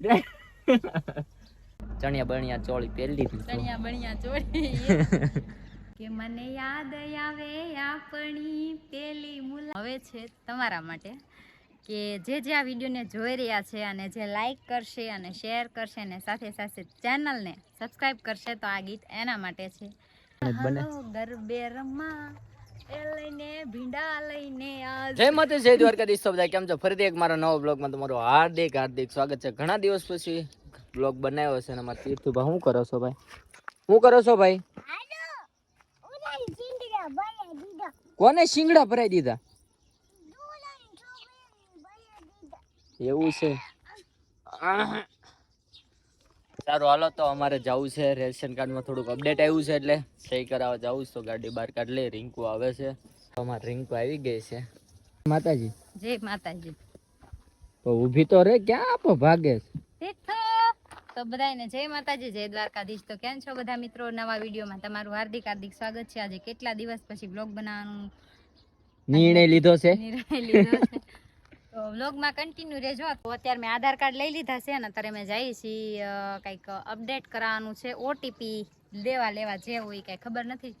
ચણિયા બણિયા ચોળી પહેરી લીધી ચણિયા બણિયા ચોળી. કે મને યાદ આવે આપણી પેલી મુલા હવે છે તમારા માટે કે જે જે આ વિડીયોને જોઈ રહ્યા છે અને જે લાઈક કરશે અને શેર કરશે અને સાથે સાથે ચેનલને સબસ્ક્રાઈબ કરશે તો આ ગીત એના માટે છે. હલો ગરબે રમવા એ લઈને ભીંડા લઈને આજ. જય માતા જય દ્વારકાધીશ. તો બધા કેમ છો? ફરીથી એક મારા નવા બ્લોગમાં તમારું હાર્દિક હાર્દિક સ્વાગત છે. ઘણા દિવસ પછી બ્લોગ બનાવ્યો છે અને મારા તીર્થુભાઈ શું કરો છો ભાઈ? શું કરો છો ભાઈ? કોને શિંગડા ભરાઈ દીધા? એવું છે. આહ. સારું હાલો તો અમારે જવું છે. રેશન કાર્ડમાં થોડુંક અપડેટ આવ્યું છે એટલે સહી કરાવવા જવું છે. તો ગાડી બહાર કાઢ લે રિંકુ આવે છે. અમારે રિંકુ આવી ગઈ છે. માતાજી. જય માતાજી. તો ઊભી તો રે ક્યાં આપો ભાગે છે? તો બધાને જય માતાજી જય દ્વારકાધીશ. તો કેમ છો બધા મિત્રો? નવા વિડીયોમાં તમારું હાર્દિક હાર્દિક સ્વાગત છે. આજે કેટલા દિવસ પછી બ્લોગ બનાવવાનું? નિર્ણય લીધો છે. નિર્ણય લીધો છે. તો બ્લોગમાં કન્ટિન્યુ રહેજો. તો અત્યારે મેં આધાર કાર્ડ લઈ લીધા છે અને અત્યારે મેં જઈ છીએ કંઈક અપડેટ કરાવવાનું છે. ઓટીપી લેવા લેવા જે હોય કંઈ ખબર નથી.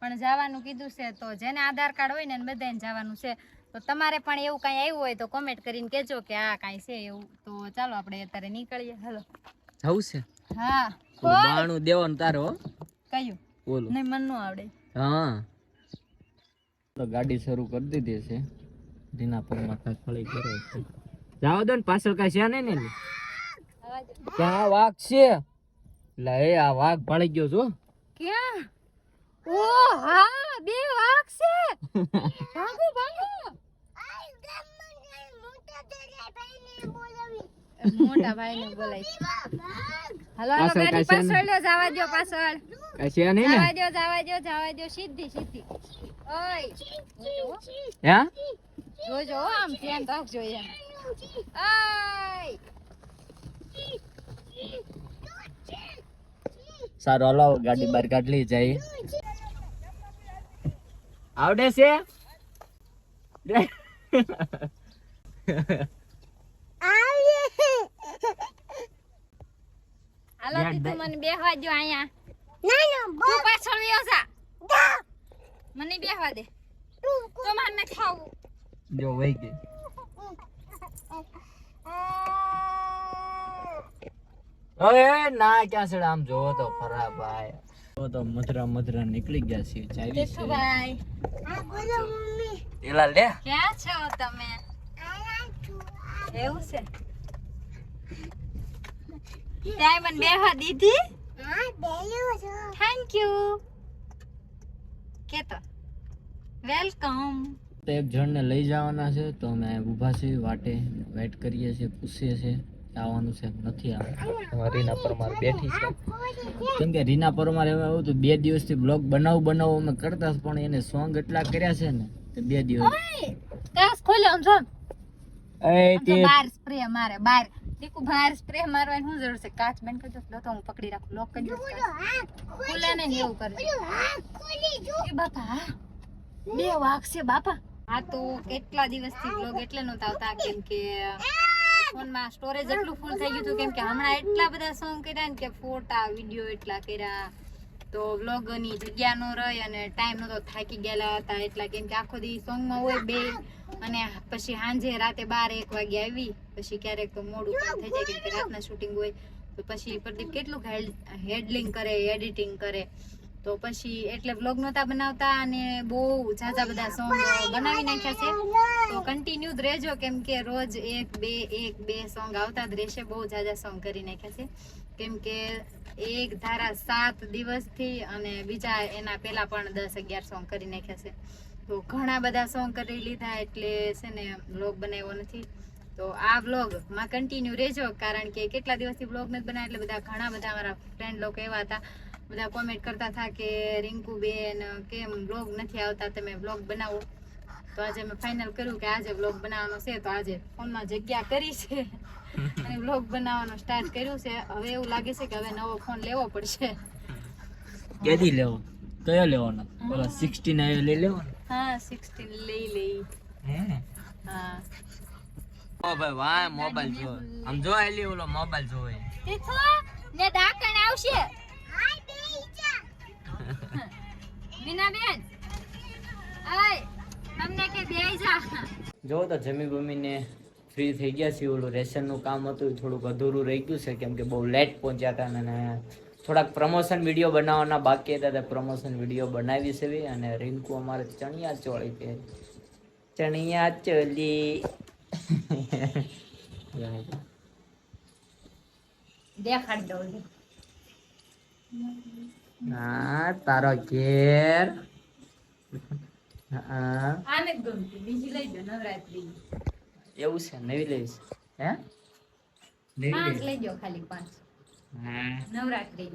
પણ જવાનું કીધું છે તો જેને આધાર કાર્ડ હોય ને એને બધાને જવાનું છે. તો તમારે પણ એવું કાંઈ આવ્યું હોય તો કોમેન્ટ કરીને કહેજો કે આ કાંઈ છે એવું. તો ચાલો આપણે અત્યારે નીકળીએ. હલો. જવું છે? હા. બાણું દેવાનું તારો કયું? બોલો. નહીં મન નો આવડે. હા. તો ગાડી શરૂ કરી દીધી છે. રીના પર માથા ખળી કરે છે. જાવ દો ને પાછળ કાંઈ છે નહીં ને? ક્યાં વાઘ છે? લે એ આ વાઘ ભળી ગયો છો. ક્યાં? ઓ હા બે વાઘ છે. ભાગો ભાગો. મોટા ભાઈ ને બોલાય. હાલો હાલો ગાડી પાછળ લો જવા દો પાછળ. કશે છે ને? જવા દો જવા દો જવા દો સીધી સીધી. ઓય. હે? જોજો આમ ધ્યાન રાખજો એમ ઓય. સારું હાલો ગાડી બહાર કાઢલી જાય. આવડે છે? હાલો બે. મને બેહવા દ્યો અહીંયા. તું પાછળ વ્યો જા. મને બેહવા દે. તો માર ને ખાવું. જો વહી ગઈ. અરે ના ક્યાં છે? આમ જોવો તો ફરા ભાઈ. તો તો મધરા મધરા નીકળી ગયા છે ચાવી છે. તીતુભાઈ એલા લે. ક્યાં છો તમે? એવું છે? મને બેહવા દીધી? થેન્ક યુ કેતો વેલકમ તો એક જણને લઈ જવાના છે તો અમે ઊભા છે વાટે વેટ કરીએ છીએ પૂછીએ છીએ આવવાનું છે નથી આવવાનું રીના પરમાર બેઠી છે. કેમ કે રીના પરમાર એવું એવું હતું બે દિવસથી બ્લોગ બનાવું બનાવું અમે કરતા પણ એને સોંગ એટલા કર્યા છે ને કે બે દિવસ. કાસ ખોલ્યો આમ જો. એ તે બાર સ્પ્રે મારે બાર. દીકુ બહાર સ્પ્રે મારવાની શું જરૂર છે? કાચ બંધ કરી દો તો હું પકડી રાખું. લોક કરી દઉં ખુલે ને એવું કરે એ બાપા બે વાઘ છે બાપા. હા તો કેટલા દિવસથી બ્લોગ એટલે નહોતા આવતા કેમ કે ફોનમાં સ્ટોરેજ એટલું ફૂલ થઈ ગયું હતું કેમ કે હમણાં એટલા બધા સોંગ કર્યા ને કે ફોટા વીડિયો એટલા કર્યા. તો બ્લોગની જગ્યા નો રહી અને ટાઈમ નતો થાકી ગયેલા હતા એટલા કેમ કે આખો દી સોંગમાં હોય બે. અને પછી સાંજે રાતે બાર એક વાગે આવી. પછી ક્યારેક તો મોડું થઈ જાય કે રાતના શૂટિંગ હોય, તો પછી પ્રદીપ કેટલું હેડલિંગ કરે એડિટિંગ કરે. તો પછી એટલે વ્લોગ નહોતા બનાવતા અને બહુ ઝાઝા બધા સોંગ બનાવી નાખ્યા છે. તો કન્ટિન્યુ રહેજો, કેમ કે રોજ એક, બે એક, બે સોંગ આવતા જ રહેશે, બહુ ઝાઝા સોંગ કરી નાખ્યા છે. કેમ કે એક ધારા સાત દિવસથી અને બીજા એના પહેલા પણ દસ અગિયાર સોંગ કરી નાખ્યા છે. તો ઘણા બધા સોંગ કરી લીધા એટલે છે ને વ્લોગ બનાવ્યો નથી. તો આ વ્લોગમાં કન્ટિન્યુ રહેજો કારણ કે કેટલા દિવસથી વ્લોગ નથી બનાવ્યા એટલે બધા ઘણા બધા મારા ફ્રેન્ડ લોકો એવા હતા બધા કોમેન્ટ કરતા હતા કે રિંકુ બેન કેમ વ્લોગ નથી આવતા તમે વ્લોગ બનાવો. તો આજે મેં ફાઇનલ કર્યું કે આજે વ્લોગ બનાવવાનો છે તો આજે ફોનમાં જગ્યા કરી છે. અને વ્લોગ બનાવવાનો સ્ટાર્ટ કર્યું છે. હવે એવું લાગે છે કે હવે નવો ફોન લેવો પડશે. કેદી લેવો? કયો લેવાનો? ઓલા સિક્સટીન આવ્યો લઈ લેવાનો? હા સિક્સટીન લઈ લઈ. હે? હા. ઓ ભાઈ વાય મોબાઈલ જો. આમ જો એલી ઓલો મોબાઈલ જોવે. તીથો ને ડાકણ આવશે. મીનાબેન આય તમને કે બેહી જા જો તો જમી બમીને ફ્રી થઈ ગયા છીએ. ઓલું રેશનનું કામ હતું થોડુંક અધૂરું રહી ગયું છે કેમ કે બહુ લેટ પહોંચ્યા હતા અને થોડાક પ્રમોશન વીડિયો બનાવવાના બાકી હતા તે પ્રમોશન વીડિયો બનાવી છે અને રિંકુ અમારે ચણિયા ચોળી પહેરી ચણિયા ચોલી. દેખાડ દઉં. હા તારો ઘેર. આને ગમતી બીજી લઈ દો નવરાત્રી. એવું છે નવી લઈશ. હે? નવી પાંચ લઈશ. લઈ દો ખાલી પાંચ. નવરાત્રી.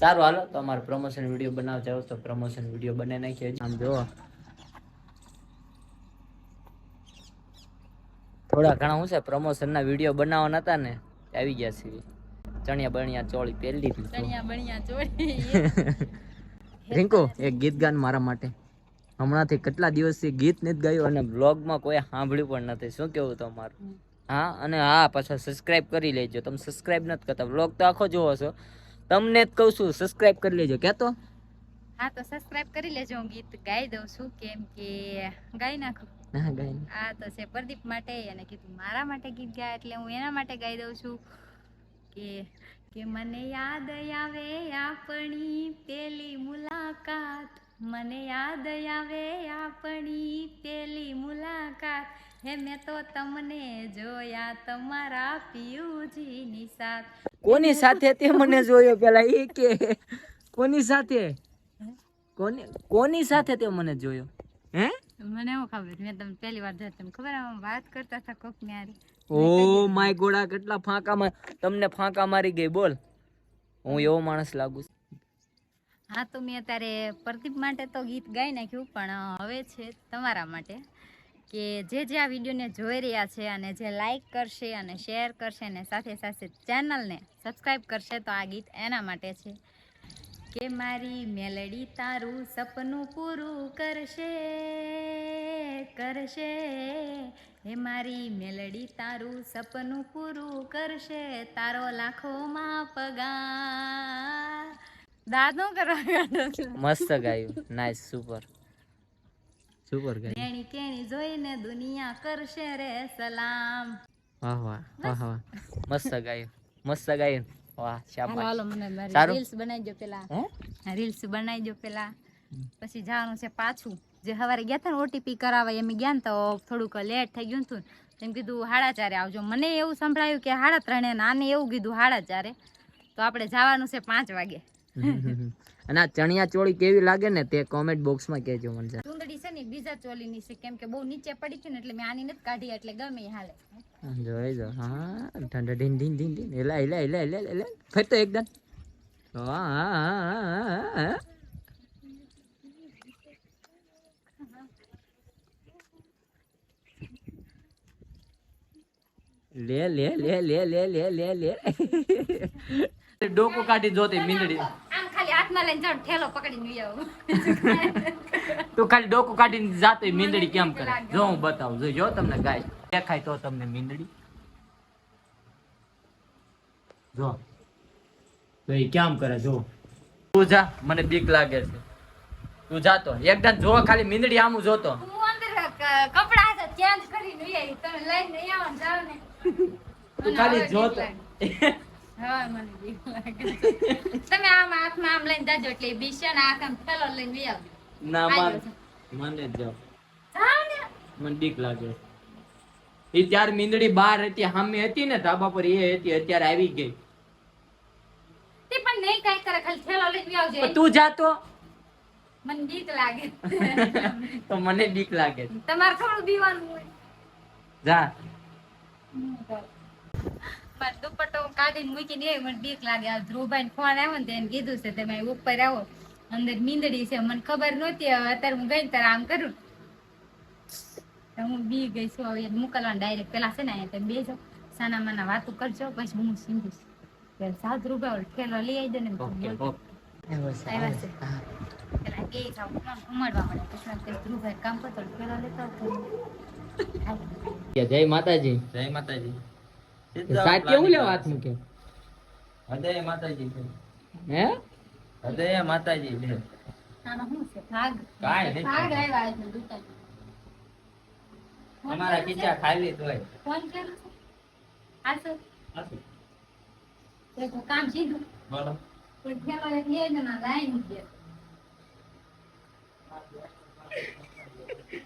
સારું હાલો. તો અમારો પ્રમોશન વીડિયો બનાવજો જાવ તો પ્રમોશન વીડિયો બને નાખીએ. આમ જો થોડા ઘણા હું છે પ્રમોશનના વીડિયો બનાવવાના હતા ને આવી ગયા છે. ચણિયા બણિયા ચોળી પહેરી લીધી ચણિયા બણિયા ચોળી. રિંકુ એક ગીત ગાન મારા માટે. હમણાંથી કેટલા દિવસથી ગીત નથી ગાયું અને બ્લોગમાં કોઈ સાંભળ્યું પણ નથી. શું કેવું તમારું? હા અને હા પાછા સબસ્ક્રાઇબ કરી લેજો. તમે સબસ્ક્રાઇબ નથી કરતા. બ્લોગ તો આખો જોવો છો. તમને જ કહું છું સબસ્ક્રાઇબ કરી લેજો. કહેતો હા તો સબસ્ક્રાઇબ કરી લેજો. હું ગીત ગાઈ દઉં છું. કેમ કે ગાઈ નાખું. ના ગાય. આ તો છે પ્રદીપ માટે એને કીધું મારા માટે ગીત ગાય એટલે હું એના માટે ગાઈ દઉં છું. કે કે મને યાદ આવે આપણી પેલી મુલાકાત. મને યાદ આવે આપણી પેલી મુલાકાત. હે મેં તો તમને જોયા તમારા પિયુજીની સાથ. કોની સાથે તે મને જોયો પેલા? એ કે કોની સાથે? કોની કોની સાથે તે મને જોયો? હે? મને એવું ખબર? મેં તમને પહેલી વાર જોયું તમને ખબર આમ વાત કરતા હતા કોક ને ઓ માય ગોડા કેટલા ફાંકામાં તમને ફાંકા મારી ગઈ બોલ. હું એવો માણસ લાગુ છું. હા તો મેં અત્યારે પ્રદીપ માટે તો ગીત ગાઈ નાખ્યું પણ હવે છે તમારા માટે કે જે જે આ વિડીયોને જોઈ રહ્યા છે અને જે લાઈક કરશે અને શેર કરશે અને સાથે સાથે ચેનલને સબસ્ક્રાઈબ કરશે તો આ ગીત એના માટે છે. કે મારી મેલડી તારું સપનું પૂરું કરશે. કરશે? હે મારી મેલડી તારું સપનું પૂરું કરશે. તારો લાખોમાં પગાર. દાદો કરવા મસ્ત ગાયું. નાઇસ સુપર સુપર ગાયું. તેણી કેણી જોઈને દુનિયા કરશે રે સલામ. વાહ વાહ વાહ વાહ. મસ્ત ગાયું. મસ્ત ગાયું. વાહ શાબાશ. હાલો મને રીલ્સ બનાવી દો પેલા. હે? રીલ્સ બનાવી દો પેલા. પછી જવાનું છે પાછું. જે સવારે ગયા હતા ને ઓટીપી કરાવવા એમ ગયા ને તો થોડુંક લેટ થઈ ગયું હતું એમ કીધું સાડા ચારે આવજો. મને એવું સંભળાયું કે સાડા ત્રણે આને એવું કીધું સાડા ચારે. તો આપણે જવાનું છે પાંચ વાગે. અને આ ચણિયા ચોળી કેવી લાગે ને તે કોમેન્ટ બોક્સમાં કહેજો મને. ચૂંદડી છે ને બીજા ચોલીની છે કેમ કે બહુ નીચે પડી છે ને એટલે મેં આની નથી કાઢી એટલે ગમે હાલે. જોઈ જો હા ઠંડા ઢીન ઢીન ઢીન ઢીન એલા એલા એલા એલા એલા ફેર તો એકદમ. હા હા હા હા. લે લે લે લે લે લે લે લે. ડોકો કાઢી જોતી મીંદડી. આમ ખાલી હાથમાં લઈને જાઉં ઠેલો પકડીને લઈ આવું. તું ખાલી ડોકો કાઢીને જાતે મીંદડી કેમ કરે? જો હું બતાવું જો જો તમને ગાય દેખાય તો તમને મીંદડી. જો. તો એ કેમ કરે જો. તું જા મને બીક લાગે છે. તું જાતો એકદમ જો ખાલી મીંદડી આમ જોતો. હું અંદર ક- ચેન્જ કરીને લઈ આવી તમે લઈને નહીં જાવ ને. તું ખાલી જોત મને બીક લાગે. તમે આમ હાથમાં આમ લઈને જાજો એટલે બીશે ને આ આમ થેલો લઈને વી આવજો. ના મને જ જાઓ જાઓ ને. મને બીક લાગે. એ ત્યાર મીંદડી બહાર હતી સામે હતી ને ધાબા પર એ હતી અત્યારે આવી ગઈ. તે પણ નહીં કાઈ કરે ખાલી થેલો લઈને લઈ આવજો. તું જાતો મને બીક લાગે. તો મને બીક લાગે. તમારે થોડું બીવાનું હોય. જા. મારો દુપટ્ટો કાઢીને મૂકીને એ મને બીક લાગે. આ ધ્રુવભાઈ ફોન આવ્યો ને એને કીધું છે તમે ઉપર આવો. અંદર મીંદડી છે મને ખબર નહોતી. હવે અત્યારે હું ગઈ ત્યારે આમ કરું. તો હું બી ગઈ છું હવે મોકલવાનું ડાયરેક્ટ પેલા છે ને અહીંયા તમે બેસો સાના માના વાતો કરજો પછી હું સીંધીશ. પેલા સાત ધ્રુવભાઈ ઠેલો લઈ આવી દે ને ઓકે ઓકે. આવ્યા છે. પેલા કે જાવ ઉમરવા મળે. પછી ધ્રુવભાઈ કામ કરતો ઠેલો લેતો જય માતાજી. જય માતાજી. સાત કેવું લેવા હાથ મૂકે હૃદય માતાજી હે? હૃદય માતાજી છે. અમારા ખીચા ખાલી ફોન કર્યો તો કામ સીધું. બોલો. પણ લાઈન દે આ શું બીક લાગે? હતું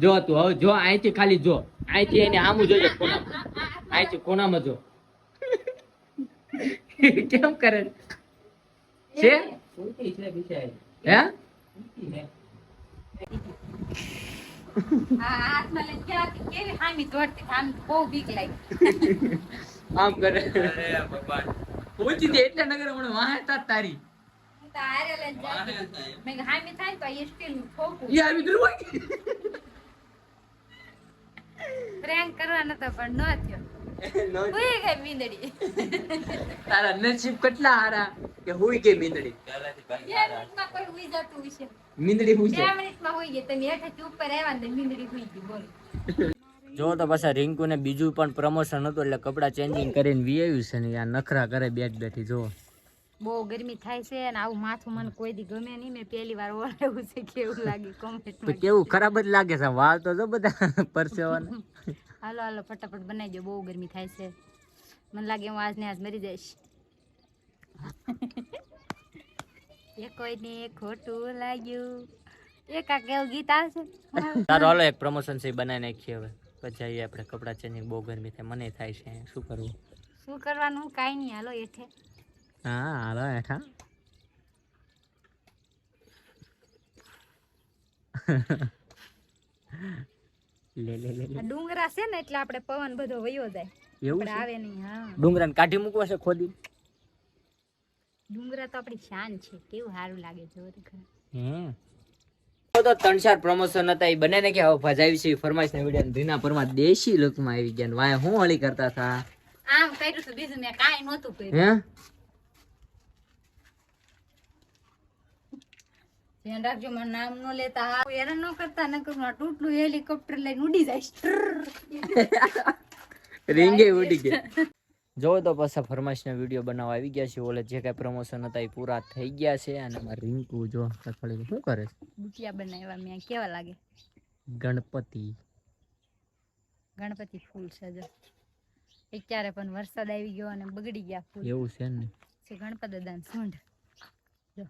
જો તું હવે જો અહીંથી ખાલી જો. અહીંથી એને આમું જોજો ખૂણામાં અહીંથી કોનામાં જો. કેમ કરે? છે. હે? આમ કરે. પૂછી દે એટલે નગર હમણાં વાહે તા તારી. હું તો હારે લઈને જાતી હતી. મેં હામી થાય તો એ સ્ટીલ ઠોકું. ઈ આવી દૂર હોય પ્રેન્ક કરવાનો તો પણ ન થયો. હુઈ ગઈ મીંદડી. તારા નસીબ કેટલા હારા કે હુઈ ગઈ મીંદડી. મિનિટમાં કોઈ હુઈ જતું હશે. મીંદડી હુઈ જાય. મિનિટમાં હુઈ ગઈ. તમે હેઠે ચૂપ પર આવ્યા ને મીંદડી હુઈ ગઈ. બોલો. જો તો પાછા રિંકુ ને બીજું પણ પ્રમોશન હતું એટલે કપડા ચેન્જિંગ કરીને વી આવ્યું છે ને આ નખરા કરે બેઠ બેઠી જો. બહુ ગરમી થાય છે અને આવું માથું મને કોઈ દી ગમે નહીં. મેં પહેલી વાર ઓળાવ્યું છે કેવું લાગે કોમેન્ટમાં કેવું? ખરાબ જ લાગે છે. વાળ તો જો બધા પરસેવાના. હાલો હાલો ફટાફટ બનાવી દો બહુ ગરમી થાય છે. મને લાગે હું આજ ને આજ મરી જઈશ. એ કોઈને ખોટું લાગ્યું. એક આ કેવું ગીત આવશે? તારો હાલો એક પ્રમોશન છે બનાવી નાખીએ હવે. પછી આવીએ આપણે કપડા ચેન્જિંગ બહુ ગરમી થાય મને થાય છે. શું કરવું? શું કરવાનું? કાંઈ નહીં. હાલો એઠે હા đó là લે લે લે લે. ડુંગરા છે ને એટલે આપણે પવન બધો વયો જાય. એવું આવે નહીં હા. ડુંગરાને કાઢી મૂકવા છે ખોદી? ડુંગરા તો આપણી શાન છે. કેવું સારું લાગે છે તો હમ. તો ત્રણ ચાર પ્રમોશન હતા એ બને ને કે હવે ભજાવી છે ફરમાઈશ ના વીડિયો ધીના પરમા દેશી લુકમાં આવી ગયા વાય હું હળી કરતા હતા? આમ કર્યું હતું બીજું મેં કઈ નહોતું કર્યું. હે? ધ્યાન રાખજો મારું નામ ન લેતા હેરાન ન કરતા ન કરું ટૂટલું હેલિકોપ્ટર લઈને ઉડી જાય. રીંગે ઉડી ગયા. જો તો પાછા ફરમાશના વીડિયો બનાવવા આવી ગયા છે ઓલે જે કાંઈ પ્રમોશન હતા એ પૂરા થઈ ગયા છે અને મારે રિંકુ જો સફળી શું કરે છે? બુટિયા બનાવ્યા મેં કેવા લાગે? ગણપતિ. ગણપતિ ફૂલ છે જો. અત્યારે પણ વરસાદ આવી ગયો અને બગડી ગયા ફૂલ. એવું છે ને? ગણપત દાદાને સૂંઢ જો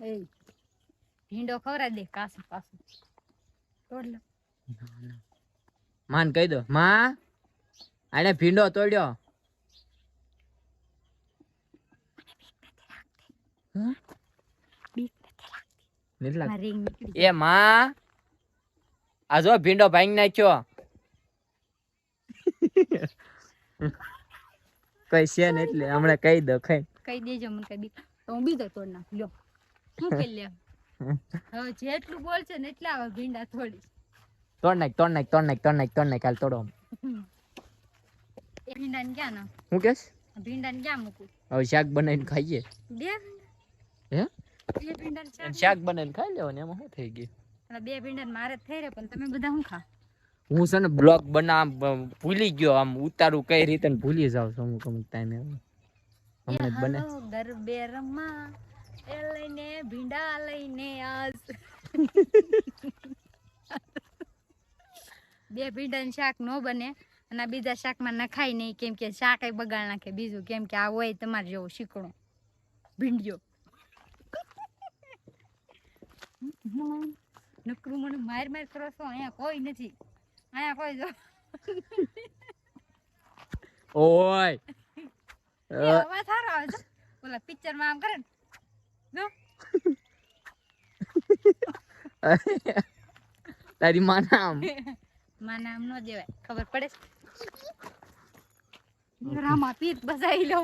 એ. ભીંડો ખવડાવી દે કાસું કાસું. તોડ લો. માન કહી દો. માં આને ભીંડો તોડ્યો. એ માં આ જો ભીંડો ભાંગી નાખ્યો. કઈ છે ને એટલે હમણાં કહી દો ખાઈ કહી દેજો મને કઈ દીધો તો હું બીજો તોડ નાખ્યો લ્યો. કરી લે હવે જેટલું બોલશે ને એટલા હવે ભીંડા થોડી. તોડ નાખ તોડ નાખ તોડ નાખ તોડ નાખ તોડ નાખ હાલ તોડો ભીંડા ને ક્યાં ના હું કેસ? ભીંડાને ક્યાં મૂકું? હવે શાક બનાવીને ખાઈએ. બે હે? બે ભીંડા ને શાક બનાવીને ખાઈ લેવાનું એમાં શું થઈ ગયું? બે ભીંડા મારે થઈ રહે પણ તમે બધા શું ખા? હું છે ને બ્લોગ બના ભૂલી ગયો આમ ઉતારું કઈ રીતે ને ભૂલી જાવ છું અમુક અમુક ટાઈમે હમણાં બને. એ લઈને ભીંડા લઈને આસ બે ભીંડાનું શાક નો બને અને બીજા શાકમાં નખાય નહીં કેમ કે શાક બગાડ નાખે. બીજું કેમ કે આ હોય તમારે જેવો શીકણો. ભીંડિયો નકરું મને માર માર કરો છો અહીંયા કોઈ નથી. અહીંયા કોઈ જો. ઓય. એ અવાજ સારો આવે છે. ઓલા પિક્ચરમાં આમ કરે ને જો તારી માં નામ માં નામ નો દેવાય ખબર પડે? રામા પીત બસાઈ લો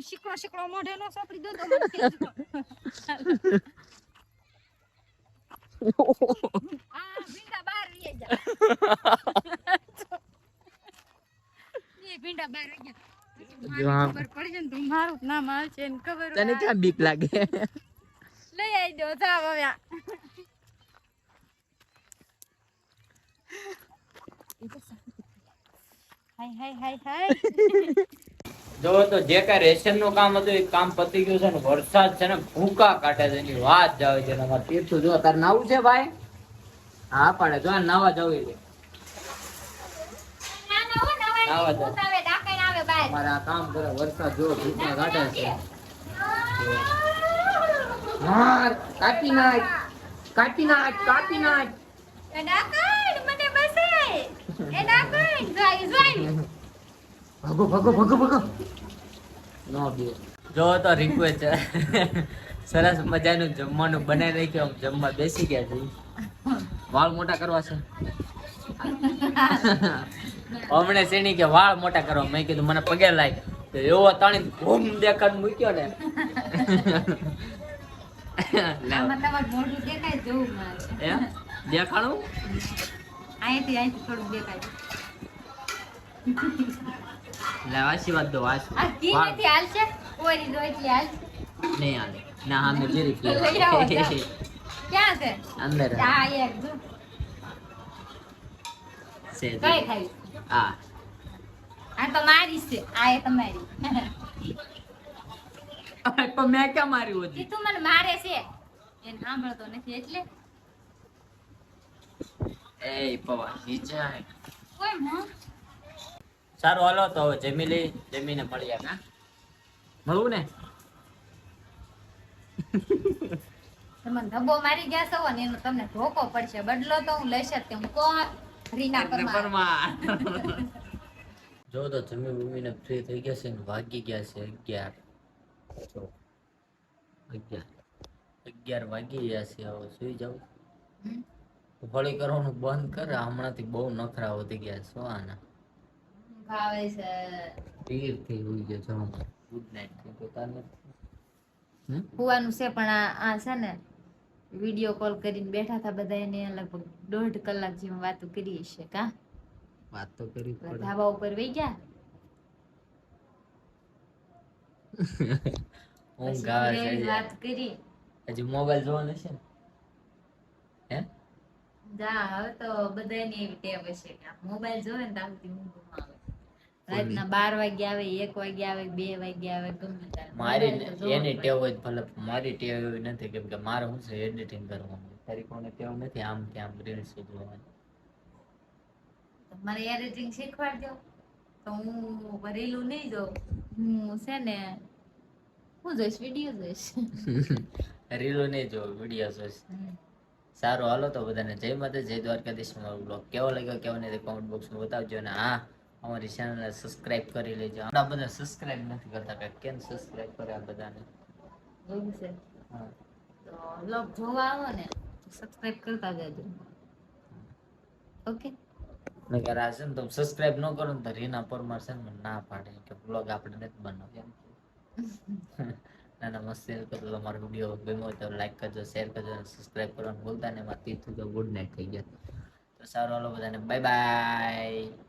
શીકડો શીકડો મોઢે નો સાપડી દો તો. આ ભીંડા બહાર વહી જા. ભીંડા બહાર વહી ગયા. પછી જો આમ. મારી ખબર પડી ને તો મારું નામ આવશે ને ખબર તને ક્યાં બીક લાગે? લઈ આવી દો હવે જો તો જે કઈ રેશનનું કામ હતું એ કામ પતી ગયું છે ને વરસાદ છે ને ભૂકા કાઢે છે એની વાત જાવે છે તીર્થું જો તારે નવું છે ભાઈ? હા પાડે જો આ નાવા જવું છે ના, ના, હો, નવાઈ નાવા નહીં. દો. ભૂત આવે, ડાકણ આવે બહાર. અમારે આ કામ કરે વરસાદ જો ભૂકા કાઢે છે માર કાપી નાખ કાપી નાખ કાપી નાખ એ ડાકણ, મને બસાય. એ ડાકણ, જોઈ, જોઈ. ભગો ભગો ભગો ભગો. નો બે. જો તો રિક્વેસ્ટ છે. સરસ મજાનું જમવાનું બનાવી રાખ્યું. આમ જમવા બેસી ગયા છે વાળ મોટા કરવા છે. હમણે શેની કે વાળ મોટા કરવા મેં કીધું મને પગે લાય તો એવો તાણી ઘૂમ દેખાડ મૂક્યો ને. દેખાડું અહીંયાથી અહીંયાથી થોડુંક દેખાય. લે આશીર્વાદ દો આશીર્વાદ આ ઘી નથી હાલશે? ઓરી દો એટલી હાલશે. નહીં હાલે. ના હા મેં જીરી લઈ આવો, જાઓ. ક્યાં છે? અંદર. આ એક જો. છે કઈ ખાવી આ આ તો મારી છે આ એ તમારી. પણ મેં ક્યાં માર્યું હતું તું મને મારે છે. એને સાંભળતો નથી એટલે? એ પવા જાય કોઈ માં સારું હાલો તો હવે જમી લઈ જમીને મળ્યા ના મળવું ને? તમને ધબ્બો મારી ગયા છો ને એનો તમને ધોકો પડશે. બદલો તો હું લઈશ જ હું કોણ? રીના પરમાર. જો તો જમી ને ફ્રી થઈ ગયા છે ને વાગી ગયા છે અગિયાર. જો અગિયાર. અગિયાર વાગી ગયા છે હવે સુઈ જાઉં ફળી હોળી કરવાનું બંધ કરે હમણાંથી બહુ નખરા વધી ગયા છો આના. ભાવે છે. પીર થઈ હોઈ ગયો છો ગુડ નાઈટ પોતાને. હુવાનું છે પણ આ આ છે ને વીડિયો કોલ કરીને બેઠા હતા બધા એને લગભગ દોઢ કલાક જેવી વાતો કરી હશે કા? વાત તો કરી ધાબા ઉપર વહી ગયા? ઊંઘ પછી છે વાત કરી. હજી મોબાઈલ જોવાનો છે હે? જા હવે તો બધાની એવી ટેવ હશે કે મોબાઈલ જોવે ને ત્યાં સુધી ઊંઘ આવે. રાતના બાર વાગે આવે એક વાગે આવે બે વાગે આવે ગમે ત્યારે. મારી એની જ ટેવ હોય ભલે મારી ટેવ એવી નથી કેમ કે મારે છે એડિટિંગ કરવાનું? તારી કોને ટેવ નથી આમ કે આમ રીલ્સ જોવાની મારે એડિટિંગ શીખવાડજો તો હું રીલું નહીં જોઉં. હું છે ને હું જોઈશ વીડિયો જોઈશ. રીલો નહીં જો વીડિયો જોઈશ. સારું હાલો તો બધાને જય માતા જય દ્વારકાધીશ. મારો બ્લોગ કેવો લાગ્યો કેવો નહીં કોમેન્ટ બોક્સમાં બતાવજો. ને હા અમારી ચેનલને સબસ્ક્રાઇબ કરી લેજો. આ બધા સબસ્ક્રાઇબ નથી કરતા કે કેમ સબસ્ક્રાઇબ કરે આ બધાને? એવું છે. હા. તો બ્લોગ જોવા આવો ને સબસ્ક્રાઇબ કરતા જજો. ઓકે? નકર આ છે ને તમે સબસ્ક્રાઇબ ન કરો ને તો રીના પરમાર છે ને ના પાડે કે બ્લોગ આપણે નથી બનાવ્યો એમ ના ના મસ્ત તો તમારો વીડિયો ગમ્યો હોય તો લાઈક કરજો શેર કરજો અને સબસ્ક્રાઇબ કરવાનું ભૂલતા ને એમાં તીર્થું તો ગુડ નાઇટ થઈ ગયા. તો સારું હાલો બધાને. Bye bye